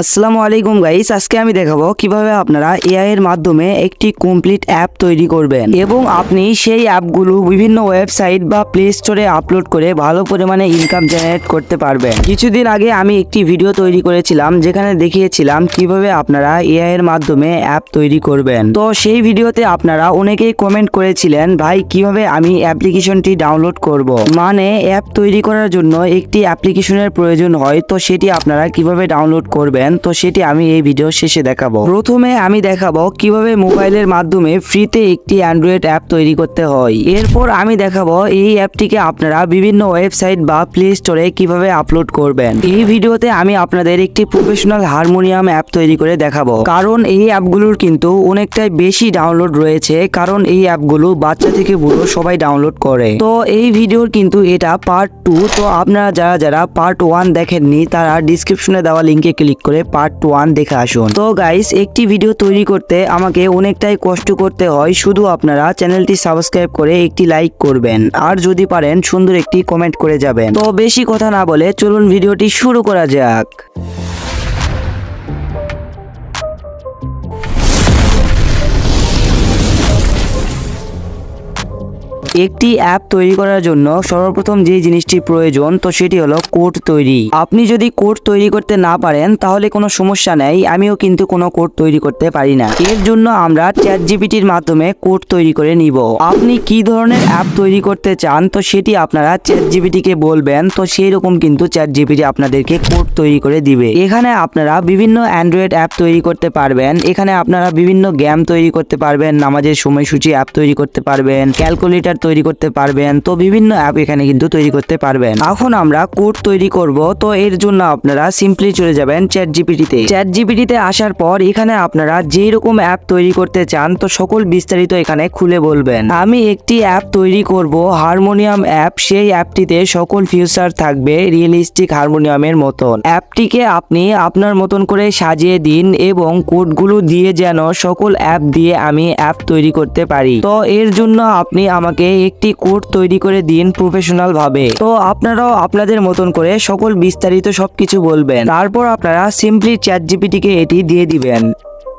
আসসালামু আলাইকুম গাইস, আজকে আমি দেখাবো কীভাবে আপনারা এআই এর মাধ্যমে একটি কমপ্লিট অ্যাপ তৈরি করবেন। এবং আপনি সেই অ্যাপগুলো বিভিন্ন ওয়েবসাইট বা প্লে স্টোরে আপলোড করে ভালো পরিমাণে ইনকাম জেনারেট করতে পারবেন। কিছুদিন আগে আমি একটি ভিডিও তৈরি করেছিলাম, যেখানে দেখিয়েছিলাম কীভাবে আপনারা এআই এর মাধ্যমে অ্যাপ তৈরি করবেন। তো সেই ভিডিওতে আপনারা অনেকেই কমেন্ট করেছিলেন, ভাই, কীভাবে আমি অ্যাপ্লিকেশনটি ডাউনলোড করব? মানে অ্যাপ তৈরি করার জন্য একটি অ্যাপ্লিকেশনের প্রয়োজন হয়, তো সেটি আপনারা কীভাবে ডাউনলোড করবেন? তো সেটি আমি এই ভিডিও শেষে দেখাবো। প্রথমে আমি দেখাবো কীভাবে মোবাইলের মাধ্যমে ফ্রিতে একটি অ্যান্ড্রয়েড অ্যাপ তৈরি করতে হয়। এরপর আমি দেখাবো এই অ্যাপটিকে আপনারা বিভিন্ন ওয়েবসাইট বা প্লে স্টোরে কীভাবে আপলোড করবেন। এই ভিডিওতে আমি আপনাদের একটি প্রফেশনাল হারমোনিয়াম অ্যাপ তৈরি করে দেখাবো। কারণ এই অ্যাপগুলোর কিন্তু অনেকটাই বেশি ডাউনলোড রয়েছে, কারণ এই অ্যাপগুলো বাচ্চা থেকে বুড়ো সবাই ডাউনলোড করে। তো এই ভিডিওর কিন্তু এটা পার্ট টু তো আপনারা যারা যারা পার্ট ওয়ান দেখেননি, তারা ডিসক্রিপশনে দেওয়া লিঙ্কে ক্লিক করে পার্ট ওয়ান দেখে আসুন। তো গাইস একটি ভিডিও তৈরি করতে আমাকে অনেকটাই কষ্ট করতে হয়। শুধু আপনারা চ্যানেলটি সাবস্ক্রাইব করে একটি লাইক করবেন। আর যদি পারেন, সুন্দর একটি কমেন্ট করে যাবেন। তো বেশি কথা না বলে চলুন ভিডিওটি শুরু করা যাক। একটি অ্যাপ তৈরি করার জন্য সর্বপ্রথম যে জিনিসটি প্রয়োজন, তো সেটি হলো কোড তৈরি। আপনি যদি কোড তৈরি করতে না পারেন, তাহলে কোনো সমস্যা নেই, আমিও কিন্তু কোনো কোড তৈরি করতে পারি না। এর জন্য আমরা চ্যাট জিপিটির মাধ্যমে কোড তৈরি করে নিব। আপনি কি ধরনের অ্যাপ তৈরি করতে চান, তো সেটি আপনারা চ্যাট জিপিটিকে বলবেন, তো সেই রকম কিন্তু চ্যাট জিপিটি আপনাদেরকে কোড তৈরি করে দিবে। এখানে আপনারা বিভিন্ন অ্যান্ড্রয়েড অ্যাপ তৈরি করতে পারবেন। এখানে আপনারা বিভিন্ন গেম তৈরি করতে পারবেন, নামাজের সময়সূচি অ্যাপ তৈরি করতে পারবেন, ক্যালকুলেটর তৈরি করতে পারবেন। তো বিভিন্ন অ্যাপ এখানে কিন্তু তৈরি করতে পারবেন। এখন আমরা কোড তৈরি করব। তো এর জন্য আপনারা সিম্পলি চলে যাবেন চ্যাট জিপিটিতে চ্যাট জিপিটিতে আসার পর এখানে আপনারা যেই রকম অ্যাপ তৈরি করতে চান, তো সকল বিস্তারিত এখানে খুলে বলবেন। আমি একটি অ্যাপ তৈরি করব, হারমোনিয়াম অ্যাপ সেই অ্যাপটিতে সকল ফিউচার থাকবে রিয়েলিস্টিক হারমোনিয়ামের মতন। অ্যাপটিকে আপনি আপনার মতন করে সাজিয়ে দিন এবং কোডগুলো দিয়ে যেন সকল অ্যাপ দিয়ে আমি অ্যাপ তৈরি করতে পারি। তো এর জন্য আপনি আমাকে একটি কোড তৈরি করে দিন প্রফেশনাল ভাবে তো আপনারাও আপনাদের মতন করে সকল বিস্তারিত সবকিছু বলবেন। তারপর আপনারা সিম্পলি চ্যাট জিপিটিকে এটি দিয়ে দিবেন।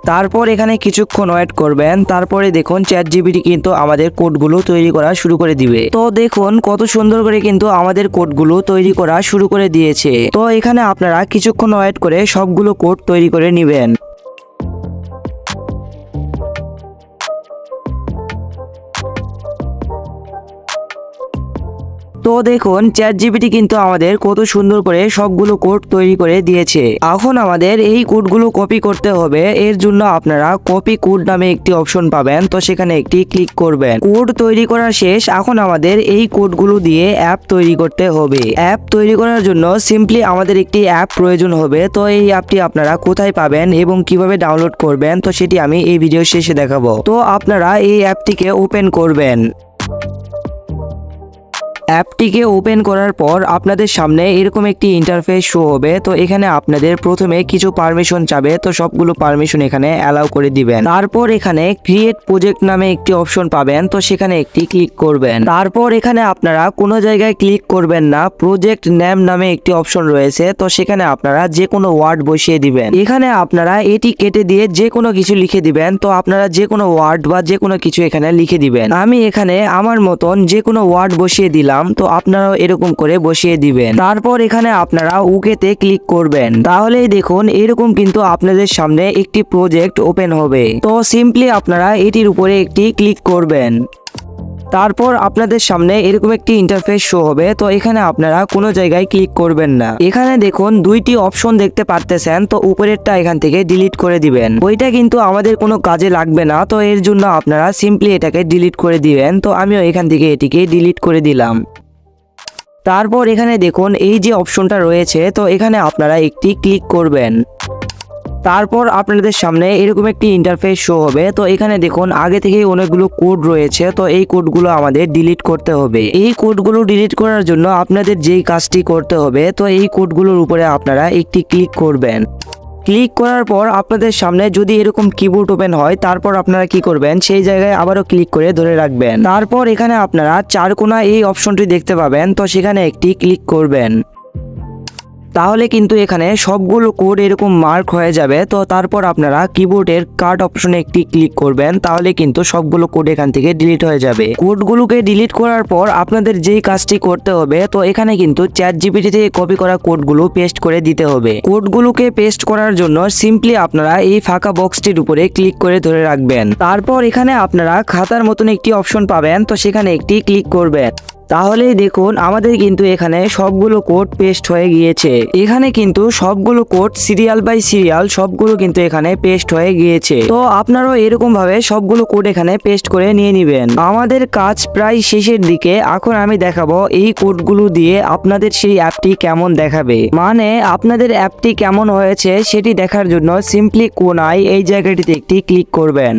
তারপর এখানে কিছুক্ষণ ওয়েট করবেন। তারপরে দেখুন চ্যাট জিপিটি কিন্তু আমাদের কোডগুলো তৈরি করা শুরু করে দিবে। তো দেখুন কত সুন্দর করে কিন্তু আমাদের কোডগুলো তৈরি করা শুরু করে দিয়েছে। তো এখানে আপনারা কিছুক্ষণ ওয়েট করে সবগুলো কোড তৈরি করে নেবেন। তো দেখুন চ্যাট জিপিটি কিন্তু আমাদের কত সুন্দর করে সবগুলো কোড তৈরি করে দিয়েছে। এখন আমাদের এই কোডগুলো কপি করতে হবে। এর জন্য আপনারা কপি কোড নামে একটি অপশন পাবেন। তো সেখানে একটি ক্লিক করবেন। কোড তৈরি করা শেষ। এখন আমাদের এই কোডগুলো দিয়ে অ্যাপ তৈরি করতে হবে। অ্যাপ তৈরি করার জন্য সিম্পলি আমাদের একটি অ্যাপ প্রয়োজন হবে। তো এই অ্যাপটি আপনারা কোথায় পাবেন এবং কীভাবে ডাউনলোড করবেন? তো সেটি আমি এই ভিডিও শেষে দেখাবো। তো আপনারা এই অ্যাপটিকে ওপেন করবেন। অ্যাপটিকে ওপেন করার পর আপনাদের সামনে এরকম একটি ইন্টারফেস শো হবে। তো এখানে আপনাদের প্রথমে কিছু পারমিশন চাবে। তো সবগুলো পারমিশন এখানে অ্যালাউ করে দিবেন। তারপর এখানে ক্রিয়েট প্রজেক্ট নামে একটি অপশন পাবেন। তো সেখানে একটি ক্লিক করবেন। তারপর এখানে আপনারা কোনো জায়গায় ক্লিক করবেন না। প্রজেক্ট নেম নামে একটি অপশন রয়েছে। তো সেখানে আপনারা যে কোনো ওয়ার্ড বসিয়ে দিবেন। এখানে আপনারা এটি কেটে দিয়ে যে কোনো কিছু লিখে দিবেন। তো আপনারা যে কোনো ওয়ার্ড বা যে কোনো কিছু এখানে লিখে দিবেন। আমি এখানে আমার মতন যে কোনো ওয়ার্ড বসিয়ে দিলাম। তো আপনারাও এরকম করে বসিয়ে দিবেন। তারপর এখানে আপনারা উকেতে ক্লিক করবেন। তাহলেই দেখুন, এরকম কিন্তু আপনাদের সামনে একটি প্রজেক্ট ওপেন হবে। তো সিম্পলি আপনারা এটির উপরে একটি ক্লিক করবেন। তারপর আপনাদের সামনে এরকম একটি ইন্টারফেস শো হবে। তো এখানে আপনারা কোনো জায়গায় ক্লিক করবেন না। এখানে দেখুন দুইটি অপশন দেখতে পারতেছেন। তো উপরেরটা এখান থেকে ডিলিট করে দিবেন। ওইটা কিন্তু আমাদের কোনো কাজে লাগবে না। তো এর জন্য আপনারা সিম্পলি এটাকে ডিলিট করে দিবেন। তো আমিও এখান থেকে এটিকে ডিলিট করে দিলাম। তারপর এখানে দেখুন এই যে অপশনটা রয়েছে। তো এখানে আপনারা একটি ক্লিক করবেন। তারপর আপনাদের সামনে এরকম একটি ইন্টারফেস শো হবে। তো এখানে দেখুন, আগে থেকেই অনেকগুলো কোড রয়েছে। তো এই কোডগুলো আমাদের ডিলিট করতে হবে। এই কোডগুলো ডিলিট করার জন্য আপনাদের যেই কাজটি করতে হবে, তো এই কোডগুলোর উপরে আপনারা একটি ক্লিক করবেন। ক্লিক করার পর আপনাদের সামনে যদি এরকম কিবোর্ড ওপেন হয়, তারপর আপনারা কি করবেন? সেই জায়গায় আবারও ক্লিক করে ধরে রাখবেন। তারপর এখানে আপনারা চারকোনা এই অপশনটি দেখতে পাবেন। তো সেখানে একটি ক্লিক করবেন। তাহলে কিন্তু এখানে সবগুলো কোড এরকম মার্ক হয়ে যাবে। তো তারপর আপনারা কিবোর্ডের কার্ড অপশনে একটি ক্লিক করবেন, তাহলে কিন্তু সবগুলো কোড এখান থেকে ডিলিট হয়ে যাবে। কোডগুলোকে ডিলিট করার পর আপনাদের যেই কাজটি করতে হবে, তো এখানে কিন্তু চ্যাট জিপিটি থেকে কপি করা কোডগুলো পেস্ট করে দিতে হবে। কোডগুলোকে পেস্ট করার জন্য সিম্পলি আপনারা এই ফাঁকা বক্সটির উপরে ক্লিক করে ধরে রাখবেন। তারপর এখানে আপনারা খাতার মতন একটি অপশন পাবেন, তো সেখানে একটি ক্লিক করবেন। তাহলেই দেখুন আমাদের কিন্তু এখানে সবগুলো কোড পেস্ট হয়ে গিয়েছে। এখানে কিন্তু সবগুলো কোড সিরিয়াল বাই সিরিয়াল সবগুলো কিন্তু এখানে পেস্ট হয়ে গিয়েছে। তো আপনারাও এরকম ভাবে সবগুলো কোড এখানে পেস্ট করে নিয়ে নিবেন। আমাদের কাজ প্রায় শেষের দিকে। এখন আমি দেখাবো এই কোডগুলো দিয়ে আপনাদের সেই অ্যাপটি কেমন দেখাবে। মানে আপনাদের অ্যাপটি কেমন হয়েছে সেটি দেখার জন্য সিম্পলি কোনায় এই জায়গাটিতে একটি ক্লিক করবেন।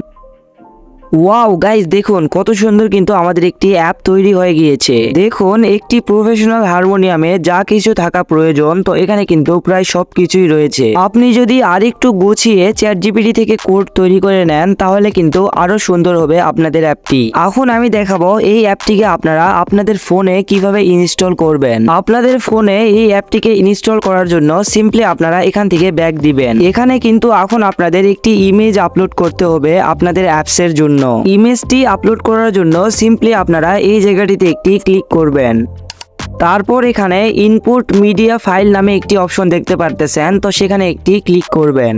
ওয়াও গাইস দেখুন, কত সুন্দর কিন্তু আমাদের একটি অ্যাপ তৈরি হয়ে গিয়েছে। দেখুন, একটি প্রফেশনাল হারমোনিয়ামে যা কিছু থাকা প্রয়োজন, তো এখানে কিন্তু প্রায় সব কিছুই রয়েছে। আপনি যদি আরেকটু গুছিয়ে চ্যাট জিপিটি থেকে কোড তৈরি করে নেন, তাহলে কিন্তু আরও সুন্দর হবে আপনাদের অ্যাপটি। এখন আমি দেখাবো এই অ্যাপটিকে আপনারা আপনাদের ফোনে কীভাবে ইনস্টল করবেন। আপনাদের ফোনে এই অ্যাপটিকে ইনস্টল করার জন্য সিম্পলি আপনারা এখান থেকে ব্যাক দিবেন। এখানে কিন্তু এখন আপনাদের একটি ইমেজ আপলোড করতে হবে আপনাদের অ্যাপসের জন্য। ইমেজটি আপলোড করার জন্য সিম্পলি আপনারা এই জায়গাটিতে একটি ক্লিক করবেন। তারপর এখানে ইনপুট মিডিয়া ফাইল নামে একটি অপশন দেখতে পারতেছেন, তো সেখানে একটি ক্লিক করবেন।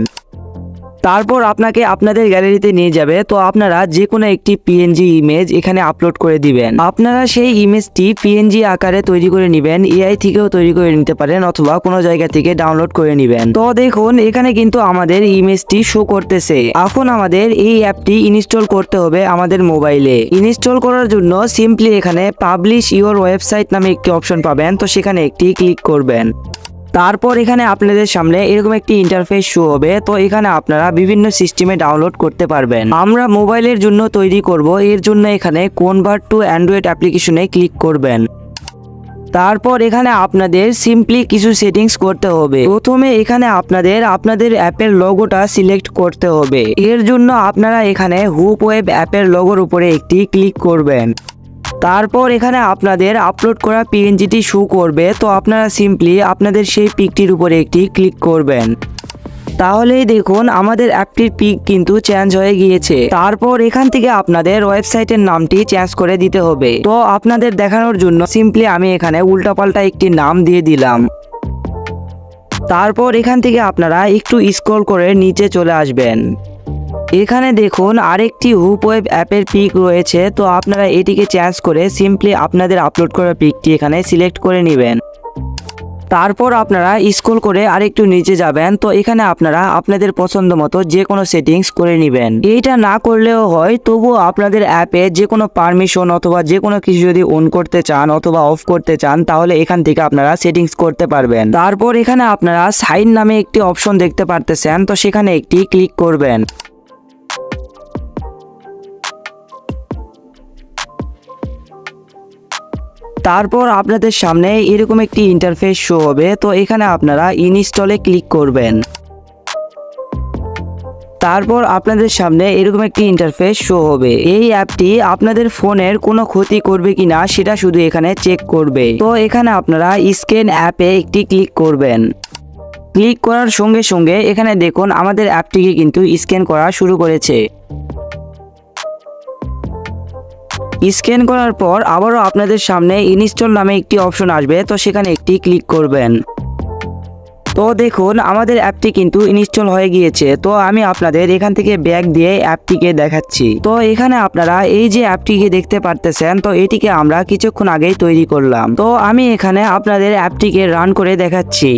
তারপর আপনাকে আপনাদের গ্যালারিতে নিয়ে যাবে। তো আপনারা যে কোনো একটি পিএনজি ইমেজ এখানে আপলোড করে দিবেন। আপনারা সেই ইমেজটি পিএনজি আকারে তৈরি করে নেবেন এআই থেকেও তৈরি করে নিতে পারেন অথবা কোনো জায়গা থেকে ডাউনলোড করে নেবেন। তো দেখুন, এখানে কিন্তু আমাদের ইমেজটি শো করতেছে। এখন আমাদের এই অ্যাপটি ইনস্টল করতে হবে আমাদের মোবাইলে ইনস্টল করার জন্য সিম্পলি এখানে পাবলিশ ইওর ওয়েবসাইট নামে একটি অপশন পাবেন। তো সেখানে একটি ক্লিক করবেন। তারপর এখানে আপনাদের সামনে এরকম একটি ইন্টারফেস শো হবে। তো এখানে আপনারা বিভিন্ন সিস্টেমে ডাউনলোড করতে পারবেন। আমরা মোবাইলের জন্য তৈরি করব। এর জন্য এখানে কনভার্ট টু অ্যান্ড্রয়েড অ্যাপ্লিকেশনে ক্লিক করবেন। তারপর এখানে আপনাদের সিম্পলি কিছু সেটিংস করতে হবে। প্রথমে এখানে আপনাদের আপনাদের অ্যাপের লোগোটা সিলেক্ট করতে হবে। এর জন্য আপনারা এখানে হুপ ওয়েব অ্যাপের লোগোর উপরে একটি ক্লিক করবেন। তারপর এখানে আপনাদের আপলোড করা পিএনজিটি শো করবে। তো আপনারা সিম্পলি আপনাদের সেই পিকটির উপরে একটি ক্লিক করবেন। তাহলেই দেখুন, আমাদের অ্যাপটির পিক কিন্তু চেঞ্জ হয়ে গিয়েছে। তারপর এখান থেকে আপনাদের ওয়েবসাইটের নামটি চেঞ্জ করে দিতে হবে। তো আপনাদের দেখানোর জন্য সিম্পলি আমি এখানে উল্টাপাল্টা একটি নাম দিয়ে দিলাম। তারপর এখান থেকে আপনারা একটু স্ক্রল করে নিচে চলে আসবেন। এখানে দেখুন আরেকটি হুপ ওয়েব অ্যাপের পিক রয়েছে, তো আপনারা এটিকে চেঞ্জ করে সিম্পলি আপনাদের আপলোড করা পিকটি এখানে সিলেক্ট করে নেবেন। তারপর আপনারা স্ক্রল করে আরেকটু নিচে যাবেন, তো এখানে আপনারা আপনাদের পছন্দ মতো যে কোনো সেটিংস করে নেবেন। এইটা না করলেও হয়, তবুও আপনাদের অ্যাপে যে কোনো পারমিশন অথবা যে কোনো কিছু যদি অন করতে চান অথবা অফ করতে চান, তাহলে এখান থেকে আপনারা সেটিংস করতে পারবেন। তারপর এখানে আপনারা সাইন নামে একটি অপশন দেখতে পারতেছেন, তো সেখানে একটি ক্লিক করবেন। তারপর আপনাদের সামনে এরকম একটি ইন্টারফেস শো হবে। তো এখানে আপনারা ইনস্টলে ক্লিক করবেন। তারপর আপনাদের সামনে এরকম একটি ইন্টারফেস শো হবে। এই অ্যাপটি আপনাদের ফোনের কোনো ক্ষতি করবে কিনা সেটা শুধু এখানে চেক করবে। তো এখানে আপনারা স্ক্যান অ্যাপে একটি ক্লিক করবেন। ক্লিক করার সঙ্গে সঙ্গে এখানে দেখুন, আমাদের অ্যাপটিকে কিন্তু স্ক্যান করা শুরু করেছে। স্ক্যান করার পর আবারও আপনাদের সামনে ইনস্টল নামে একটি অপশন আসবে, তো সেখানে একটি ক্লিক করবেন। তো দেখুন, আমাদের অ্যাপটি কিন্তু ইনস্টল হয়ে গিয়েছে, তো আমি আপনাদের এখান থেকে ব্যাগ দিয়ে অ্যাপটিকে দেখাচ্ছি। তো এখানে আপনারা এই যে অ্যাপটিকে দেখতে পারতেছেন, তো এটিকে আমরা কিছুক্ষণ আগেই তৈরি করলাম। তো আমি এখানে আপনাদের অ্যাপটিকে রান করে দেখাচ্ছি।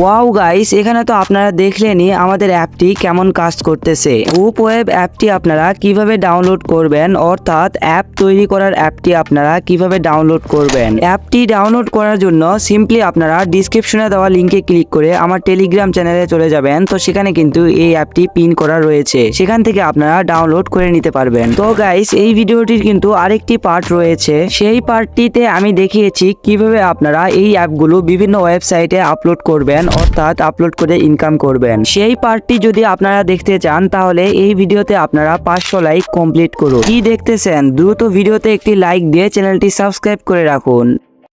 ওয়াও গাইস এখানে তো আপনারা দেখলেনই আমাদের অ্যাপটি কেমন কাজ করতেছে। গ্রুপ ওয়েব অ্যাপটি আপনারা কীভাবে ডাউনলোড করবেন, অর্থাৎ অ্যাপ তৈরি করার অ্যাপটি আপনারা কীভাবে ডাউনলোড করবেন। অ্যাপটি ডাউনলোড করার জন্য সিম্পলি আপনারা ডিসক্রিপশনে দেওয়া লিঙ্কে ক্লিক করে আমার টেলিগ্রাম চ্যানেলে চলে যাবেন। তো সেখানে কিন্তু এই অ্যাপটি পিন করা রয়েছে। সেখান থেকে আপনারা ডাউনলোড করে নিতে পারবেন। তো গাইস এই ভিডিওটির কিন্তু আরেকটি পার্ট রয়েছে। সেই পার্টটিতে আমি দেখিয়েছি কীভাবে আপনারা এই অ্যাপগুলো বিভিন্ন ওয়েবসাইটে আপলোড করবেন অর্থাৎ আপলোড করে ইনকাম করবেন। সেই পার্টটি যদি আপনারা দেখতে চান, তাহলে এই ভিডিওতে আপনারা পাঁচশো লাইক কমপ্লিট করুন। কি দেখতেছেন? দ্রুত ভিডিওতে একটি লাইক দিয়ে চ্যানেলটি সাবস্ক্রাইব করে রাখুন।